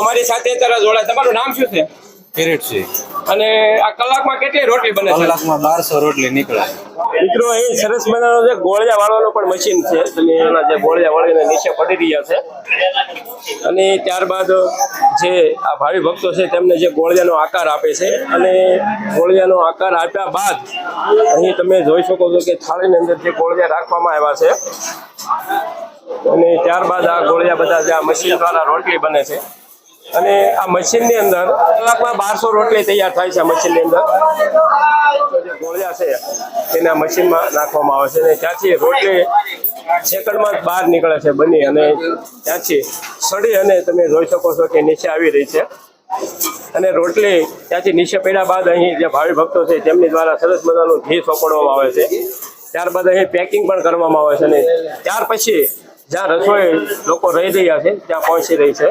અમારી સાથે અત્યારે જોડાય. તમારું નામ શું છે? કિરીટ છે અને આ કલાકમાં કેટલી રોટલી બને છે? કલાકમાં બારસો રોટલી નીકળે. મિત્રો અહીં સરસ મજાનો જે ગોળિયા નો પણ મશીન છે. તમે એના જે ગોળિયા વાળીને નીચે પડી રહ્યા છે. અને ત્યારબાદ જે આ ભાવિ ભક્તો છે તેમને જે ગોળિયાનો આકાર આપે છે અને ગોળિયાનો આકાર આપ્યા બાદ અહીં તમે જોઈ શકો છો કે થાળીની અંદર જે ગોળિયા રાખવામાં આવ્યા છે. અને ત્યારબાદ આ ગોળિયા બધા જે આ મશીન દ્વારા રોટલી બને છે. અને આ મશીનની અંદર કલાકમાં બારસો રોટલી તૈયાર થાય છે આ મશીનની અંદર. જે ગોળિયા છે. તેને આ મશીનમાં નાખવામાં આવે છે અને ત્યાંથી રોટલી સેકન્ડમાં બહાર નીકળે છે બની અને ત્યાંથી સડી અને તમે જોઈ શકો છો કે નીચે આવી રહી છે. અને રોટલી ત્યાંથી નીચે પડ્યા બાદ અહીં જે ભાવિ ભક્તો છે તેમની દ્વારા સરસ મજાનું ઘી સોંપડવામાં આવે છે. ત્યારબાદ અહીં પેકિંગ પણ કરવામાં આવે છે અને ત્યાર પછી જ્યાં રસોઈ લોકો રહી રહ્યા છે ત્યાં પહોંચી રહી છે.